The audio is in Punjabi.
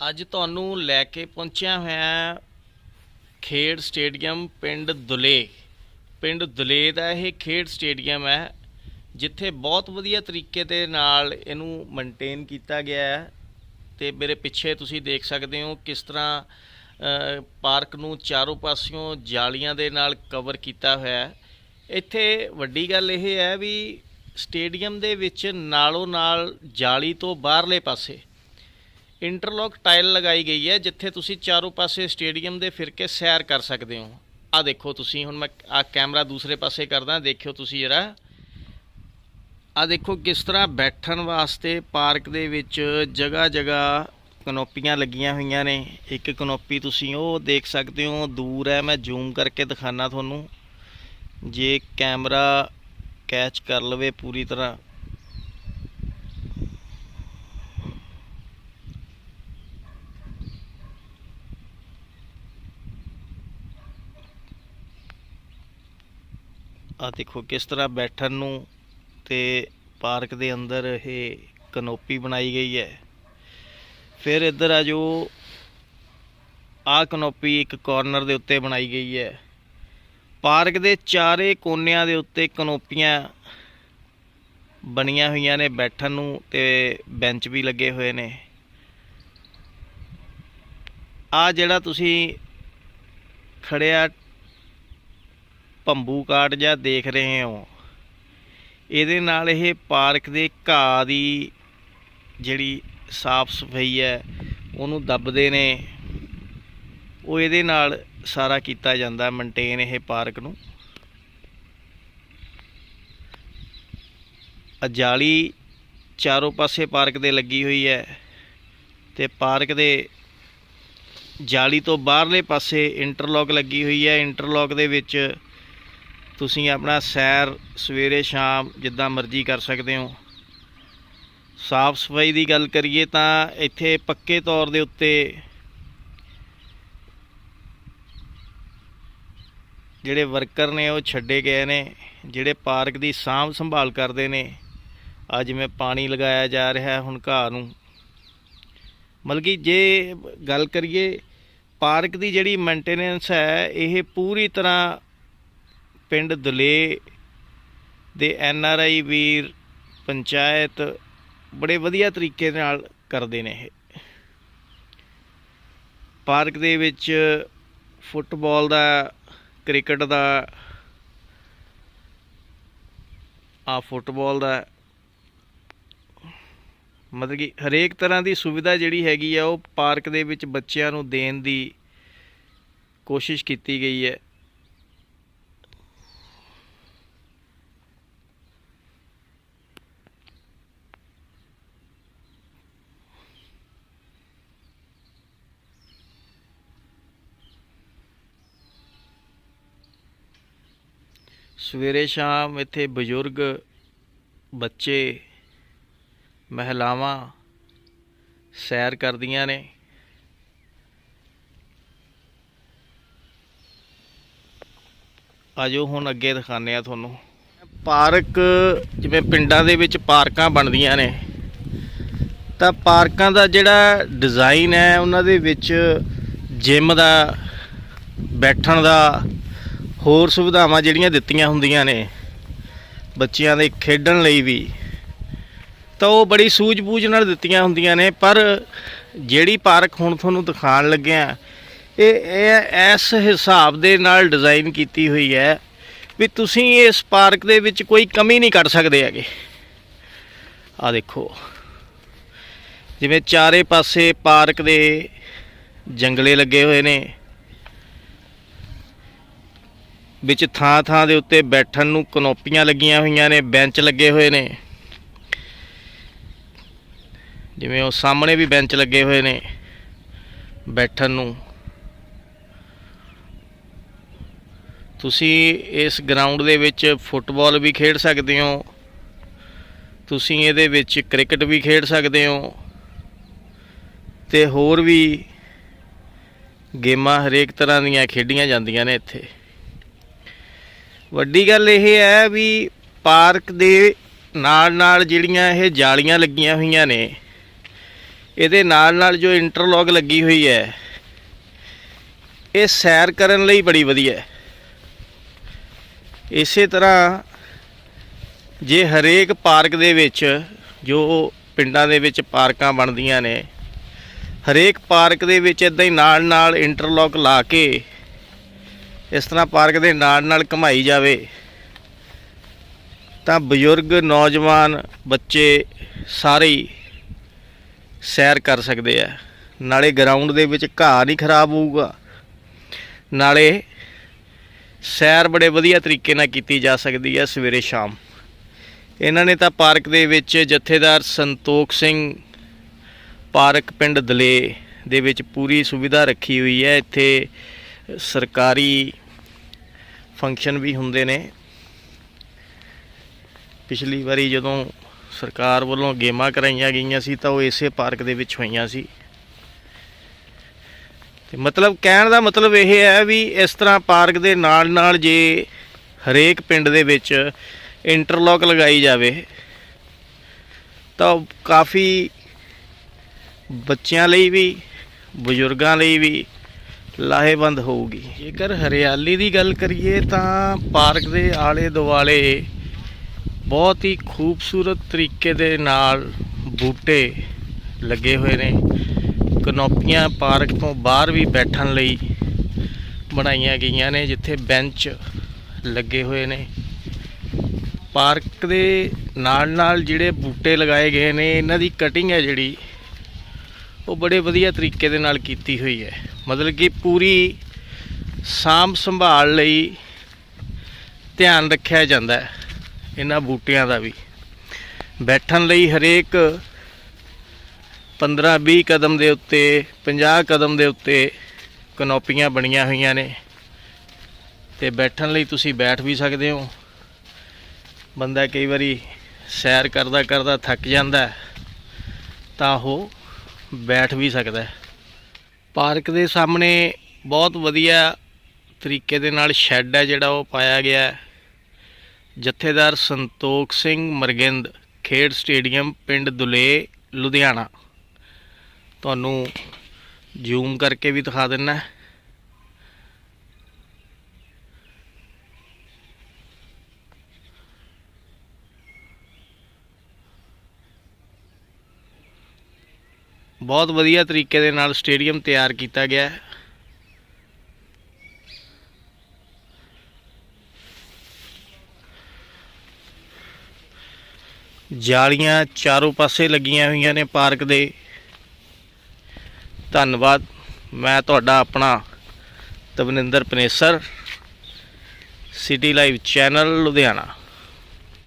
ਅੱਜ ਤੁਹਾਨੂੰ ਲੈ ਕੇ ਪਹੁੰਚਿਆ ਹੋਇਆ ਖੇਡ ਸਟੇਡੀਅਮ ਪਿੰਡ ਦੁਲੇ। ਪਿੰਡ ਦੁਲੇ ਦਾ ਇਹ ਖੇਡ ਸਟੇਡੀਅਮ ਹੈ, ਜਿੱਥੇ ਬਹੁਤ ਵਧੀਆ ਤਰੀਕੇ ਦੇ ਨਾਲ ਇਹਨੂੰ ਮੇਨਟੇਨ ਕੀਤਾ ਗਿਆ ਹੈ। ਤੇ ਮੇਰੇ ਪਿੱਛੇ ਤੁਸੀਂ ਦੇਖ ਸਕਦੇ ਹੋ ਕਿਸ ਤਰ੍ਹਾਂ ਪਾਰਕ ਨੂੰ ਚਾਰੋਂ ਪਾਸਿਓਂ ਜਾਲੀਆਂ ਦੇ ਨਾਲ ਕਵਰ ਕੀਤਾ ਹੋਇਆ ਹੈ। ਇੱਥੇ ਵੱਡੀ ਗੱਲ ਇਹ ਹੈ ਵੀ ਸਟੇਡੀਅਮ ਦੇ ਵਿੱਚ ਨਾਲੋਂ ਨਾਲ ਜਾਲੀ ਤੋਂ ਬਾਹਰਲੇ ਪਾਸੇ ਇੰਟਰਲੌਕ ਟਾਇਲ ਲਗਾਈ ਗਈ ਹੈ, ਜਿੱਥੇ ਤੁਸੀਂ ਚਾਰੋਂ ਪਾਸੇ ਸਟੇਡੀਅਮ ਦੇ ਫਿਰ ਕੇ ਸੈਰ ਕਰ ਸਕਦੇ ਹੋ। ਆ ਦੇਖੋ ਤੁਸੀਂ, ਹੁਣ ਮੈਂ ਆ ਕੈਮਰਾ ਦੂਸਰੇ ਪਾਸੇ ਕਰਦਾ, ਦੇਖਿਓ ਤੁਸੀਂ ਜਰਾ। ਆ ਦੇਖੋ ਕਿਸ ਤਰ੍ਹਾਂ ਬੈਠਣ ਵਾਸਤੇ ਪਾਰਕ ਦੇ ਵਿੱਚ ਜਗ੍ਹਾ ਜਗ੍ਹਾ ਕਨੋਪੀਆਂ ਲੱਗੀਆਂ ਹੋਈਆਂ ਨੇ। ਇੱਕ ਕਨੋਪੀ ਤੁਸੀਂ ਉਹ ਦੇਖ ਸਕਦੇ ਹੋ, ਦੂਰ ਹੈ, ਮੈਂ ਜ਼ੂਮ ਕਰਕੇ ਦਿਖਾਣਾ ਤੁਹਾਨੂੰ। ਜੇ ਕੈਮਰਾ ਕੈਚ ਕਰ ਲਵੇ ਪੂਰੀ ਤਰ੍ਹਾਂ। ਆ ਦੇਖੋ, ਕਿਸ ਤਰ੍ਹਾਂ ਬੈਠਣ ਨੂੰ ਤੇ ਪਾਰਕ ਦੇ ਅੰਦਰ ਇਹ ਕਨੋਪੀ ਬਣਾਈ ਗਈ ਹੈ। ਫਿਰ ਇੱਧਰ ਆ ਜੋ ਆ ਕਨੋਪੀ ਇੱਕ ਕਾਰਨਰ ਦੇ ਉੱਤੇ ਬਣਾਈ ਗਈ ਹੈ। ਪਾਰਕ ਦੇ ਚਾਰੇ ਕੋਨਿਆਂ ਦੇ ਉੱਤੇ ਕਨੋਪੀਆਂ ਬਣੀਆਂ ਹੋਈਆਂ ਨੇ ਬੈਠਣ ਨੂੰ ਤੇ ਬੈਂਚ ਵੀ ਲੱਗੇ ਹੋਏ ਨੇ। ਆ ਜਿਹੜਾ ਤੁਸੀਂ ਖੜਿਆ ਭੰਬੂ ਕਾਟ ਜਾਂ ਦੇਖ ਰਹੇ ਹੋ। ਇਹਦੇ ਨਾਲ ਇਹ ਪਾਰਕ ਦੇ ਘਾਹ ਦੀ ਜਿਹੜੀ ਸਾਫ਼ ਸਫ਼ਾਈ ਹੈ, ਉਹਨੂੰ ਦੱਬਦੇ ਨੇ। ਉਹ ਇਹਦੇ ਨਾਲ ਸਾਰਾ ਕੀਤਾ ਜਾਂਦਾ ਮੇਨਟੇਨ ਇਹ ਪਾਰਕ ਨੂੰ। ਆ ਜਾਲੀ ਚਾਰੋਂ ਪਾਸੇ ਪਾਰਕ ਦੇ ਲੱਗੀ ਹੋਈ ਹੈ ਤੇ ਪਾਰਕ ਦੇ ਜਾਲੀ ਤੋਂ ਬਾਹਰਲੇ ਪਾਸੇ ਇੰਟਰਲੌਕ ਲੱਗੀ ਹੋਈ ਹੈ। ਇੰਟਰਲੌਕ ਦੇ ਵਿੱਚ ਤੁਸੀਂ ਆਪਣਾ ਸੈਰ ਸਵੇਰੇ ਸ਼ਾਮ ਜਿੱਦਾਂ ਮਰਜ਼ੀ ਕਰ ਸਕਦੇ ਹੋ। ਸਾਫ਼ ਸਫ਼ਾਈ ਦੀ ਗੱਲ ਕਰੀਏ ਤਾਂ ਇੱਥੇ ਪੱਕੇ ਤੌਰ ਦੇ ਉੱਤੇ ਜਿਹੜੇ ਵਰਕਰ ਨੇ ਉਹ ਛੱਡੇ ਗਏ ਨੇ, ਜਿਹੜੇ ਪਾਰਕ ਦੀ ਸਾਂਭ ਸੰਭਾਲ ਕਰਦੇ ਨੇ। ਆ ਜਿਵੇਂ ਪਾਣੀ ਲਗਾਇਆ ਜਾ ਰਿਹਾ ਹੁਣ ਘਾਹ ਨੂੰ। ਮਤਲਬ ਕਿ ਜੇ ਗੱਲ ਕਰੀਏ, ਪਾਰਕ ਦੀ ਜਿਹੜੀ ਮੇਨਟੇਨੈਂਸ ਹੈ, ਇਹ ਪੂਰੀ ਤਰ੍ਹਾਂ ਪਿੰਡ ਦਲੇ ਦੇ ਐਨ ਆਰ ਆਈ ਵੀਰ ਪੰਚਾਇਤ ਬੜੇ ਵਧੀਆ ਤਰੀਕੇ ਨਾਲ ਕਰਦੇ ਨੇ ਇਹ। ਪਾਰਕ ਦੇ ਵਿੱਚ ਫੁੱਟਬਾਲ ਦਾ, ਕ੍ਰਿਕਟ ਦਾ ਆ ਫੁੱਟਬਾਲ ਦਾ ਮਤਲਬ ਕਿ ਹਰੇਕ ਤਰ੍ਹਾਂ ਦੀ ਸੁਵਿਧਾ ਜਿਹੜੀ ਹੈਗੀ ਆ, ਉਹ ਪਾਰਕ ਦੇ ਵਿੱਚ ਬੱਚਿਆਂ ਨੂੰ ਦੇਣ ਦੀ ਕੋਸ਼ਿਸ਼ ਕੀਤੀ ਗਈ ਹੈ। ਸਵੇਰੇ ਸ਼ਾਮ ਇੱਥੇ ਬਜ਼ੁਰਗ, ਬੱਚੇ, ਮਹਿਲਾਵਾਂ ਸੈਰ ਕਰਦੀਆਂ ਨੇ। ਆਜੋ ਹੁਣ ਅੱਗੇ ਦਿਖਾਉਂਦੇ ਆ ਤੁਹਾਨੂੰ। ਪਾਰਕ ਜਿਵੇਂ ਪਿੰਡਾਂ ਦੇ ਵਿੱਚ ਪਾਰਕਾਂ ਬਣਦੀਆਂ ਨੇ। ਤਾਂ ਪਾਰਕਾਂ ਦਾ ਜਿਹੜਾ ਡਿਜ਼ਾਈਨ ਹੈ, ਉਹਨਾਂ ਦੇ ਵਿੱਚ ਜਿਮ ਦਾ, ਬੈਠਣ ਦਾ ਹੋਰ ਸੁਵਿਧਾਵਾਂ ਜਿਹੜੀਆਂ ਦਿੱਤੀਆਂ ਹੁੰਦੀਆਂ ਨੇ ਬੱਚਿਆਂ ਦੇ ਖੇਡਣ ਲਈ ਵੀ, ਤਾਂ ਉਹ ਬੜੀ ਸੂਝ-ਬੂਝ ਨਾਲ ਦਿੱਤੀਆਂ ਹੁੰਦੀਆਂ ਨੇ, ਪਰ ਜਿਹੜੀ ਪਾਰਕ ਹੁਣ ਤੁਹਾਨੂੰ ਦਿਖਾਉਣ ਲੱਗਿਆ, ਇਹ ਇਹ ਇਸ ਹਿਸਾਬ ਦੇ ਨਾਲ ਡਿਜ਼ਾਈਨ ਕੀਤੀ ਹੋਈ ਹੈ ਵੀ ਤੁਸੀਂ ਇਸ ਪਾਰਕ ਦੇ ਵਿੱਚ ਕੋਈ ਕਮੀ ਨਹੀਂ ਕੱਢ ਸਕਦੇ ਹੈਗੇ। ਆ ਦੇਖੋ, ਜਿਵੇਂ ਚਾਰੇ ਪਾਸੇ ਪਾਰਕ ਦੇ ਜੰਗਲੇ ਲੱਗੇ ਹੋਏ ਨੇ ਵਿੱਚ ਥਾਂ ਥਾਂ ਦੇ ਉੱਤੇ ਬੈਠਣ ਨੂੰ ਕਨੋਪੀਆਂ ਲੱਗੀਆਂ ਹੋਈਆਂ ਨੇ, ਬੈਂਚ ਲੱਗੇ ਹੋਏ ਨੇ। ਜਿਵੇਂ ਉਹ ਸਾਹਮਣੇ ਵੀ ਬੈਂਚ ਲੱਗੇ ਹੋਏ ਨੇ ਬੈਠਣ ਨੂੰ। ਤੁਸੀਂ ਇਸ ਗਰਾਊਂਡ ਦੇ ਵਿੱਚ ਫੁੱਟਬਾਲ ਵੀ ਖੇਡ ਸਕਦੇ ਹੋ। ਤੁਸੀਂ ਇਹਦੇ ਵਿੱਚ ਕ੍ਰਿਕਟ ਵੀ ਖੇਡ ਸਕਦੇ ਹੋ। ਤੇ ਹੋਰ ਵੀ ਗੇਮਾਂ ਹਰੇਕ ਤਰ੍ਹਾਂ ਦੀਆਂ ਖੇਡੀਆਂ ਜਾਂਦੀਆਂ ਨੇ ਇੱਥੇ। ਵੱਡੀ ਗੱਲ ਇਹ ਹੈ ਵੀ ਪਾਰਕ ਦੇ ਨਾਲ ਨਾਲ ਜਿਹੜੀਆਂ ਇਹ ਜਾਲੀਆਂ ਲੱਗੀਆਂ ਹੋਈਆਂ ਨੇ, ਇਹਦੇ ਨਾਲ ਨਾਲ ਜੋ ਇੰਟਰਲੌਕ ਲੱਗੀ ਹੋਈ ਹੈ, ਇਹ ਸੈਰ ਕਰਨ ਲਈ ਬੜੀ ਵਧੀਆ ਹੈ। ਇਸੇ ਤਰ੍ਹਾਂ ਜੇ ਹਰੇਕ ਪਾਰਕ ਦੇ ਵਿੱਚ ਜੋ ਪਿੰਡਾਂ ਦੇ ਵਿੱਚ ਪਾਰਕਾਂ ਬਣਦੀਆਂ ਨੇ, ਹਰੇਕ ਪਾਰਕ ਦੇ ਵਿੱਚ ਇਦਾਂ ਹੀ ਨਾਲ ਨਾਲ ਇੰਟਰਲੌਕ ਲਾ ਕੇ ਇਸ ਤਰ੍ਹਾਂ ਪਾਰਕ ਦੇ ਨਾਲ ਨਾਲ ਘਮਾਈ ਜਾਵੇ, ਤਾਂ ਬਜ਼ੁਰਗ, ਨੌਜਵਾਨ, ਬੱਚੇ ਸਾਰੇ ਹੀ ਸੈਰ ਕਰ ਸਕਦੇ ਆ। ਨਾਲੇ ਗਰਾਊਂਡ ਦੇ ਵਿੱਚ ਘਾਹ ਨਹੀਂ ਖਰਾਬ ਹੋਊਗਾ। ਨਾਲੇ ਸੈਰ ਬੜੇ ਵਧੀਆ ਤਰੀਕੇ ਨਾਲ ਕੀਤੀ ਜਾ ਸਕਦੀ ਹੈ ਸਵੇਰੇ ਸ਼ਾਮ। ਇਹਨਾਂ ਨੇ ਤਾਂ ਪਾਰਕ ਦੇ ਵਿੱਚ ਜਥੇਦਾਰ ਸੰਤੋਖ ਸਿੰਘ ਪਾਰਕ ਪਿੰਡ ਦਲੇ ਦੇ ਵਿੱਚ ਪੂਰੀ ਸੁਵਿਧਾ ਰੱਖੀ ਹੋਈ ਹੈ। ਇੱਥੇ ਸਰਕਾਰੀ ਫੰਕਸ਼ਨ ਵੀ ਹੁੰਦੇ ਨੇ। ਪਿਛਲੀ ਵਾਰੀ ਜਦੋਂ ਸਰਕਾਰ ਵੱਲੋਂ ਗੇਮਾਂ ਕਰਾਈਆਂ ਗਈਆਂ ਸੀ ਤਾਂ ਉਹ ਇਸੇ ਪਾਰਕ ਦੇ ਵਿੱਚ ਹੋਈਆਂ ਸੀ। ਤੇ ਮਤਲਬ ਕਹਿਣ ਦਾ ਮਤਲਬ ਇਹ ਹੈ ਵੀ ਇਸ ਤਰ੍ਹਾਂ ਪਾਰਕ ਦੇ ਨਾਲ ਨਾਲ ਜੇ ਹਰੇਕ ਪਿੰਡ ਦੇ ਵਿੱਚ ਇੰਟਰਲੌਕ ਲਗਾਈ ਜਾਵੇ, ਤਾਂ ਉਹ ਕਾਫੀ ਬੱਚਿਆਂ ਲਈ ਵੀ, ਬਜ਼ੁਰਗਾਂ ਲਈ ਵੀ ਲਾਹੇਵੰਦ ਹੋਊਗੀ। ਜੇਕਰ ਹਰਿਆਲੀ ਦੀ ਗੱਲ ਕਰੀਏ ਤਾਂ ਪਾਰਕ ਦੇ ਆਲੇ ਦੁਆਲੇ ਬਹੁਤ ਹੀ ਖੂਬਸੂਰਤ ਤਰੀਕੇ ਦੇ ਨਾਲ ਬੂਟੇ ਲੱਗੇ ਹੋਏ ਨੇ। ਕਨੋਪੀਆਂ ਪਾਰਕ ਤੋਂ ਬਾਹਰ ਵੀ ਬੈਠਣ ਲਈ ਬਣਾਈਆਂ ਗਈਆਂ ਨੇ, ਜਿੱਥੇ ਬੈਂਚ ਲੱਗੇ ਹੋਏ ਨੇ। ਪਾਰਕ ਦੇ ਨਾਲ ਨਾਲ ਜਿਹੜੇ ਬੂਟੇ ਲਗਾਏ ਗਏ ਨੇ, ਇਹਨਾਂ ਦੀ ਕਟਿੰਗ ਹੈ ਜਿਹੜੀ, ਉਹ ਬੜੇ ਵਧੀਆ ਤਰੀਕੇ ਦੇ ਨਾਲ ਕੀਤੀ ਹੋਈ ਹੈ। ਮਤਲਬ ਕਿ ਪੂਰੀ ਸਾਂਭ ਸੰਭਾਲ ਲਈ ਧਿਆਨ ਰੱਖਿਆ ਜਾਂਦਾ ਹੈ, ਇਹਨਾਂ ਬੂਟਿਆਂ ਦਾ ਵੀ। ਬੈਠਣ ਲਈ ਹਰੇਕ 15-20 ਕਦਮ ਦੇ ਉੱਤੇ 50 ਕਦਮ ਦੇ ਉੱਤੇ ਕਨੋਪੀਆਂ ਬਣੀਆਂ ਹੋਈਆਂ ਨੇ। ਤੇ ਬੈਠਣ ਲਈ ਤੁਸੀਂ ਬੈਠ ਵੀ ਸਕਦੇ ਹੋ। ਬੰਦਾ ਕਈ ਵਾਰੀ ਸੈਰ ਕਰਦਾ ਕਰਦਾ ਥੱਕ ਜਾਂਦਾ ਤਾਂ ਉਹ ਬੈਠ ਵੀ ਸਕਦਾ ਹੈ। ਪਾਰਕ ਦੇ ਸਾਹਮਣੇ ਬਹੁਤ ਵਧੀਆ ਤਰੀਕੇ ਦੇ ਨਾਲ ਸ਼ੈੱਡ ਹੈ ਜਿਹੜਾ ਉਹ ਪਾਇਆ ਗਿਆ ਹੈ। ਜਥੇਦਾਰ ਸੰਤੋਖ ਸਿੰਘ ਮਰਗਿੰਦ, ਖੇਡ ਸਟੇਡੀਅਮ ਪਿੰਡ ਦੁਲੇ, ਲੁਧਿਆਣਾ। ਤੁਹਾਨੂੰ ਜ਼ੂਮ ਕਰਕੇ ਵੀ ਦਿਖਾ ਦਿੰਨਾ ਬਹੁਤ ਵਧੀਆ ਤਰੀਕੇ ਦੇ ਨਾਲ ਸਟੇਡੀਅਮ ਤਿਆਰ ਕੀਤਾ ਗਿਆ ਹੈ। ਜਾਲੀਆਂ ਚਾਰੋਂ ਪਾਸੇ ਲੱਗੀਆਂ ਹੋਈਆਂ ਨੇ ਪਾਰਕ ਦੇ। ਧੰਨਵਾਦ, ਮੈਂ ਤੁਹਾਡਾ ਆਪਣਾ Tavninder Panesar, city live channel Ludhiana.